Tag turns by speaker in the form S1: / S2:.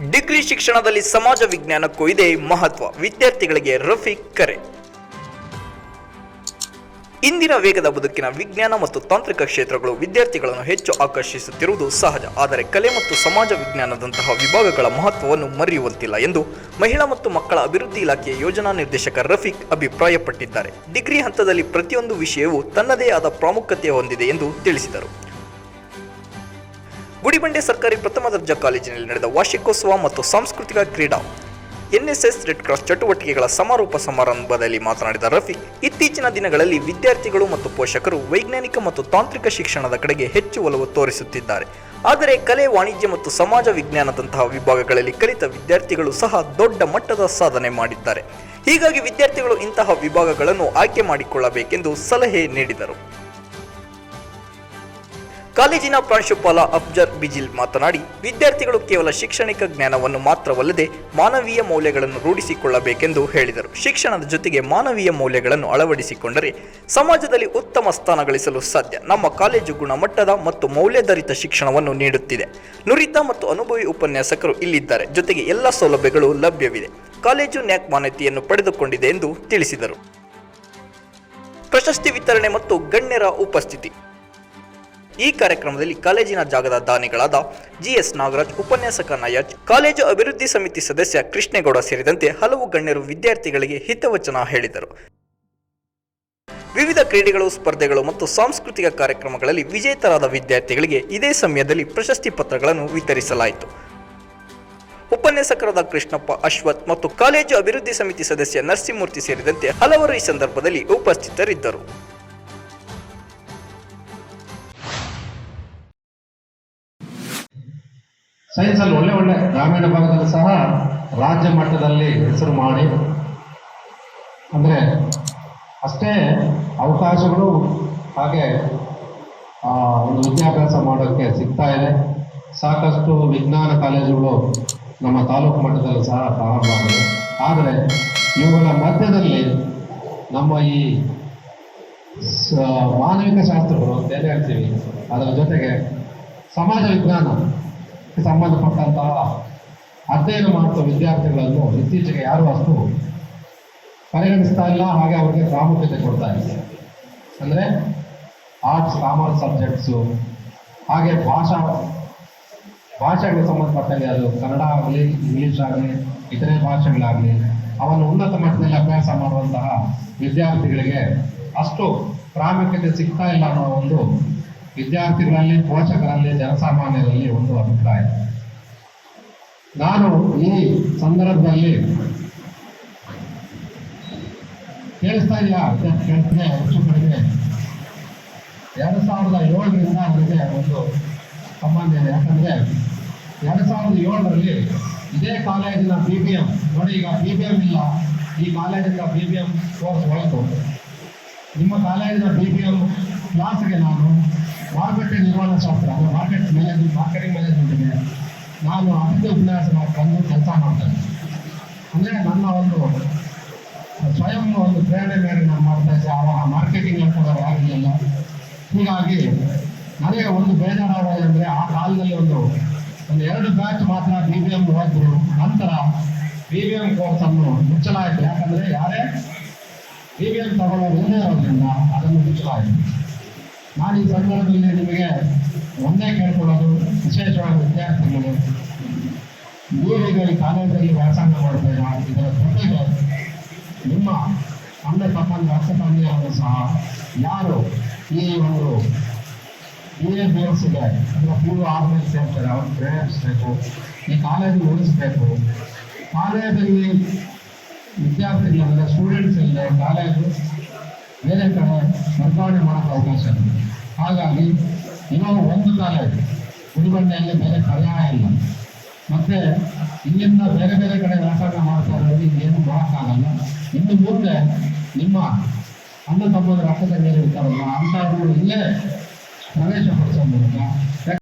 S1: Degree ಶಿಕ್ಷಣದಲ್ಲಿ ಸಮಾಜ ವಿಜ್ಞಾನಕ್ಕೂ ಇದೆ ಮಹತ್ವ. ವಿದ್ಯಾರ್ಥಿಗಳಿಗೆ ರಫೀಕ್ ಕರೆ. ಇಂದಿನ ವೇಗದ ಬದುಕಿನ ವಿಜ್ಞಾನ ಮತ್ತು ತಾಂತ್ರಿಕ ಕ್ಷೇತ್ರಗಳು ವಿದ್ಯಾರ್ಥಿಗಳನ್ನು ಹೆಚ್ಚು ಆಕರ್ಷಿಸುತ್ತಿರುವುದು ಸಹಜ. ಆದರೆ ಕಲೆ ಮತ್ತು ಸಮಾಜ ವಿಜ್ಞಾನದಂತಹ ವಿಭಾಗಗಳ ಮಹತ್ವವನ್ನು ಮರೆಯುವಂತಿಲ್ಲ ಎಂದು ಮಹಿಳಾ ಮತ್ತು ಮಕ್ಕಳ ಅಭಿವೃದ್ಧಿ ಇಲಾಖೆಯ ಯೋಜನಾ ನಿರ್ದೇಶಕ ರಫೀಕ್ ಅಭಿಪ್ರಾಯಪಟ್ಟಿದ್ದಾರೆ. ಡಿಗ್ರಿ ಹಂತದಲ್ಲಿ ಪ್ರತಿಯೊಂದು ವಿಷಯವೂ ತನ್ನದೇ ಆದ ಪ್ರಾಮುಖ್ಯತೆ ಹೊಂದಿದೆ ಎಂದು ತಿಳಿಸಿದರು. ಗುಡಿಬಂಡೆ ಸರ್ಕಾರಿ ಪ್ರಥಮ ದರ್ಜಾ ಕಾಲೇಜಿನಲ್ಲಿ ನಡೆದ ವಾರ್ಷಿಕೋತ್ಸವ ಮತ್ತು ಸಾಂಸ್ಕೃತಿಕ ಕ್ರೀಡಾ ಎನ್ಎಸ್ಎಸ್ ರೆಡ್ ಕ್ರಾಸ್ ಚಟುವಟಿಕೆಗಳ ಸಮಾರೋಪ ಸಮಾರಂಭದಲ್ಲಿ ಮಾತನಾಡಿದ ರಫಿ, ಇತ್ತೀಚಿನ ದಿನಗಳಲ್ಲಿ ವಿದ್ಯಾರ್ಥಿಗಳು ಮತ್ತು ಪೋಷಕರು ವೈಜ್ಞಾನಿಕ ಮತ್ತು ತಾಂತ್ರಿಕ ಶಿಕ್ಷಣದ ಕಡೆಗೆ ಹೆಚ್ಚು ಒಲವು ತೋರಿಸುತ್ತಿದ್ದಾರೆ. ಆದರೆ ಕಲೆ, ವಾಣಿಜ್ಯ ಮತ್ತು ಸಮಾಜ ವಿಜ್ಞಾನದಂತಹ ವಿಭಾಗಗಳಲ್ಲಿ ಕಲಿತ ವಿದ್ಯಾರ್ಥಿಗಳು ಸಹ ದೊಡ್ಡ ಮಟ್ಟದ ಸಾಧನೆ ಮಾಡಿದ್ದಾರೆ. ಹೀಗಾಗಿ ವಿದ್ಯಾರ್ಥಿಗಳು ಇಂತಹ ವಿಭಾಗಗಳನ್ನು ಆಯ್ಕೆ ಮಾಡಿಕೊಳ್ಳಬೇಕೆಂದು ಸಲಹೆ ನೀಡಿದರು. ಕಾಲೇಜಿನ ಪ್ರಾಂಶುಪಾಲ ಅಫ್ಜರ್ ಬಿಜಿಲ್ ಮಾತನಾಡಿ, ವಿದ್ಯಾರ್ಥಿಗಳು ಕೇವಲ ಶೈಕ್ಷಣಿಕ ಜ್ಞಾನವನ್ನು ಮಾತ್ರವಲ್ಲದೆ ಮಾನವೀಯ ಮೌಲ್ಯಗಳನ್ನು ರೂಢಿಸಿಕೊಳ್ಳಬೇಕೆಂದು ಹೇಳಿದರು. ಶಿಕ್ಷಣದ ಜೊತೆಗೆ ಮಾನವೀಯ ಮೌಲ್ಯಗಳನ್ನು ಅಳವಡಿಸಿಕೊಂಡರೆ ಸಮಾಜದಲ್ಲಿ ಉತ್ತಮ ಸ್ಥಾನ ಗಳಿಸಲು ಸಾಧ್ಯ. ನಮ್ಮ ಕಾಲೇಜು ಗುಣಮಟ್ಟದ ಮತ್ತು ಮೌಲ್ಯಾಧಾರಿತ ಶಿಕ್ಷಣವನ್ನು ನೀಡುತ್ತಿದೆ. ನುರಿತ ಮತ್ತು ಅನುಭವಿ ಉಪನ್ಯಾಸಕರು ಇಲ್ಲಿದ್ದಾರೆ. ಜೊತೆಗೆ ಎಲ್ಲ ಸೌಲಭ್ಯಗಳು ಲಭ್ಯವಿದೆ. ಕಾಲೇಜು ನ್ಯಾಕ್ ಮಾನ್ಯತೆಯನ್ನು ಪಡೆದುಕೊಂಡಿದೆ ಎಂದು ತಿಳಿಸಿದರು. ಪ್ರಶಸ್ತಿ ವಿತರಣೆ ಮತ್ತು ಗಣ್ಯರ ಉಪಸ್ಥಿತಿ. ಈ ಕಾರ್ಯಕ್ರಮದಲ್ಲಿ ಕಾಲೇಜಿನ ಜಾಗದ ದಾನಿಗಳಾದ ಜಿಎಸ್ ನಾಗರಾಜ್, ಉಪನ್ಯಾಸಕ ನಯಾಜ್, ಕಾಲೇಜು ಅಭಿವೃದ್ಧಿ ಸಮಿತಿ ಸದಸ್ಯ ಕೃಷ್ಣೇಗೌಡ ಸೇರಿದಂತೆ ಹಲವು ಗಣ್ಯರು ವಿದ್ಯಾರ್ಥಿಗಳಿಗೆ ಹಿತವಚನ ಹೇಳಿದರು. ವಿವಿಧ ಕ್ರೀಡೆಗಳು, ಸ್ಪರ್ಧೆಗಳು ಮತ್ತು ಸಾಂಸ್ಕೃತಿಕ ಕಾರ್ಯಕ್ರಮಗಳಲ್ಲಿ ವಿಜೇತರಾದ ವಿದ್ಯಾರ್ಥಿಗಳಿಗೆ ಇದೇ ಸಮಯದಲ್ಲಿ ಪ್ರಶಸ್ತಿ ಪತ್ರಗಳನ್ನು ವಿತರಿಸಲಾಯಿತು. ಉಪನ್ಯಾಸಕರಾದ ಕೃಷ್ಣಪ್ಪ, ಅಶ್ವಥ್ ಮತ್ತು ಕಾಲೇಜು ಅಭಿವೃದ್ಧಿ ಸಮಿತಿ ಸದಸ್ಯ ನರಸಿಂಹಮೂರ್ತಿ ಸೇರಿದಂತೆ ಹಲವರು ಈ ಸಂದರ್ಭದಲ್ಲಿ ಉಪಸ್ಥಿತರಿದ್ದರು.
S2: ಸೈನ್ಸಲ್ಲಿ ಒಳ್ಳೆ ಒಳ್ಳೆ ಗ್ರಾಮೀಣ ಭಾಗದಲ್ಲಿ ಸಹ ರಾಜ್ಯ ಮಟ್ಟದಲ್ಲಿ ಹೆಸರು ಮಾಡಿ. ಅಂದರೆ ಅಷ್ಟೇ ಅವಕಾಶಗಳು ಹಾಗೆ ಒಂದು ವಿದ್ಯಾಭ್ಯಾಸ ಮಾಡೋಕ್ಕೆ ಸಿಗ್ತಾ ಇದೆ. ಸಾಕಷ್ಟು ವಿಜ್ಞಾನ ಕಾಲೇಜುಗಳು ನಮ್ಮ ತಾಲೂಕು ಮಟ್ಟದಲ್ಲಿ ಸಹ ಪ್ರಾರಂಭ ಆಗಿದೆ. ಆದರೆ ಇವುಗಳ ಮಧ್ಯದಲ್ಲಿ ನಮ್ಮ ಈ ಮಾನವಿಕ ಶಾಸ್ತ್ರಗಳು ಅಂತ ಹೇಳ್ತೀವಿ? ಅದರ ಜೊತೆಗೆ ಸಮಾಜ ವಿಜ್ಞಾನ. ಸಂಬಂಧಪಟ್ಟಂತಹ ಅಧ್ಯಯನ ಮಾಡುವ ವಿದ್ಯಾರ್ಥಿಗಳನ್ನು ಇತ್ತೀಚೆಗೆ ಯಾರು ಅಷ್ಟು ಪರಿಗಣಿಸ್ತಾ ಇಲ್ಲ, ಹಾಗೆ ಅವರಿಗೆ ಪ್ರಾಮುಖ್ಯತೆ ಕೊಡ್ತಾ ಇದೆ ಅಂದರೆ ಆರ್ಟ್ಸ್ ಕಾಮರ್ಸ್ ಸಬ್ಜೆಕ್ಟ್ಸು ಹಾಗೆ ಭಾಷಾ ಭಾಷೆಗಳಿಗೆ ಸಂಬಂಧಪಟ್ಟಂಗೆ ಅದು ಕನ್ನಡ ಆಗಲಿ ಇಂಗ್ಲೀಷ್ ಆಗಲಿ, ಇತರೆ ಭಾಷೆಗಳಾಗಲಿ, ಅವನ್ನು ಉನ್ನತ ಮಟ್ಟದಲ್ಲಿ ಅಭ್ಯಾಸ ಮಾಡುವಂತಹ ವಿದ್ಯಾರ್ಥಿಗಳಿಗೆ ಅಷ್ಟು ಪ್ರಾಮುಖ್ಯತೆ ಸಿಗ್ತಾ ಇಲ್ಲ ಅನ್ನೋ ಒಂದು ವಿದ್ಯಾರ್ಥಿಗಳಲ್ಲಿ, ಪೋಷಕರಲ್ಲಿ, ಜನಸಾಮಾನ್ಯರಲ್ಲಿ ಒಂದು ಅಭಿಪ್ರಾಯ. ನಾನು ಈ ಸಂದರ್ಭದಲ್ಲಿ ಕೇಳಿಸ್ತಾ ಇದೆಯಾ? ಕೇಳ್ತೇನೆ ಹೆಚ್ಚು ಕಡಿಮೆ. ಎರಡು ಸಾವಿರದ ಏಳರಿಂದ ನನಗೆ ಒಂದು ಸಂಬಂಧ ಇದೆ. ಯಾಕಂದರೆ ಎರಡು ಸಾವಿರದ ಏಳರಲ್ಲಿ ಇದೇ ಕಾಲೇಜಿನ ಬಿ ಬಿ ಎಂ ನೋಡಿ, ಈಗ ಬಿ ಬಿ ಎಂ ಇಲ್ಲ. ಈ ಕಾಲೇಜಿನ ಬಿ ಬಿ ಎಂ ಕೋರ್ಸ್ ಹೊರತು ನಿಮ್ಮ ಕಾಲೇಜಿನ ಬಿ ಬಿ ಎಂ ಕ್ಲಾಸ್ಗೆ ನಾನು ಮಾರುಕಟ್ಟೆ ನಿರ್ವಹಣಾ ಶಾಸ್ತ್ರ, ಅಂದರೆ ಮಾರ್ಕೆಟ್ ಮ್ಯಾನೇಜ್ಮೆಂಟ್ ಮಾರ್ಕೆಟಿಂಗ್ ಮ್ಯಾನೇಜ್ಮೆಂಟ್ಗೆ ನಾನು ಅತಿಥಿ ಉಪನ್ಯಾಸ ಬಂದು ಕೆಲಸ ಮಾಡ್ತೇನೆ. ಅಂದರೆ ನನ್ನ ಒಂದು ಸ್ವಯಂ ಒಂದು ಪ್ರೇರಣೆ ಮೇಲೆ ನಾನು ಮಾಡ್ತಾ ಇದ್ದೆ. ಆವಾಗ ಮಾರ್ಕೆಟಿಂಗ್ ಹೇಳ್ಕೊಡೋರು ಆಗಲಿಲ್ಲ ಹೀಗಾಗಿ ನನಗೆ ಒಂದು ಬೇಜಾರಾಗೋದು ಅಂದರೆ ಆ ಕಾಲದಲ್ಲಿ ಒಂದು ಒಂದು ಎರಡು ಬ್ಯಾಚ್ ಮಾತ್ರ ಬಿ ಬಿ ಎಂ ಓದಿದ್ರು ನಂತರ ಬಿ ಬಿ ಎಂ ಕೋರ್ಸನ್ನು ಮುಚ್ಚಲಾಯಿತು. ಯಾಕಂದರೆ ಯಾರೇ ಬಿ ಬಿ ಎಂ ತಗೊಳ್ಳೋದು ಇರೋದ್ರಿಂದ ಅದನ್ನು ಮುಚ್ಚಲಾಯಿತು. ನಾನು ಈ ಸಂದರ್ಭದಲ್ಲಿ ನಿಮಗೆ ಒಂದೇ ಕೇಳ್ಕೊಳ್ಳೋದು ವಿಶೇಷವಾಗಿ ವಿದ್ಯಾರ್ಥಿಗಳು. ನೀವೀಗ ಈ ಕಾಲೇಜಲ್ಲಿ ವ್ಯಾಸಂಗ ಮಾಡ್ತೇನೆ ಇದರ ಜೊತೆಗೆ ನಿಮ್ಮ ತಂದೆ ತಮ್ಮನ ಅಕ್ಕ ತಂದೆಯವರು ಸಹ ಯಾರು ಈ ಒಂದು ಬಿ ಎ ಬಿ ಎಸ್ ಇದೆ ಅಂದರೆ ಪಿ ಯು ಆರ್ಮೇಲೆ ಸೇರ್ತಾರೆ, ಅವ್ರು ಪ್ರೇರೇಪಿಸಬೇಕು, ಈ ಕಾಲೇಜು ಉಳಿಸ್ಬೇಕು ಕಾಲೇಜಲ್ಲಿ ವಿದ್ಯಾರ್ಥಿಗಳು ಸ್ಟೂಡೆಂಟ್ಸ್ ಇಲ್ಲದೆ ಕಾಲೇಜು ಬೇರೆ ಕಡೆ ವರ್ಗಾವಣೆ ಮಾಡೋಕ್ಕೆ ಅವಕಾಶ ಇದೆ ಹಾಗಾಗಿ ಇನ್ನೊಂದು ಒಂದು ಕಾಲೇಜು ಗುಡಿಬಂಡೆಯಲ್ಲಿ ಬೇರೆ ಪರ್ಯಾಯ ಇಲ್ಲ ಮತ್ತೆ ಇಲ್ಲಿಂದ ಬೇರೆ ಬೇರೆ ಕಡೆ ವ್ಯಾಸಂಗ ಮಾಡ್ತಾ ಇರೋರಿಗೆ ಏನು ಮಾಡೋಕ್ಕಾಗಲ್ಲ ಇನ್ನು ಮುಂದೆ ನಿಮ್ಮ ಅಣ್ಣ ತಮ್ಮಂದ್ರ ಅಕ್ಕ ತಂಗಿಯರು ಇರ್ತಾರಲ್ಲ ಅಂಥವ್ರು ಇಲ್ಲೇ ಪ್ರವೇಶ ಪಡಿಸೋ ಮೂಲಕ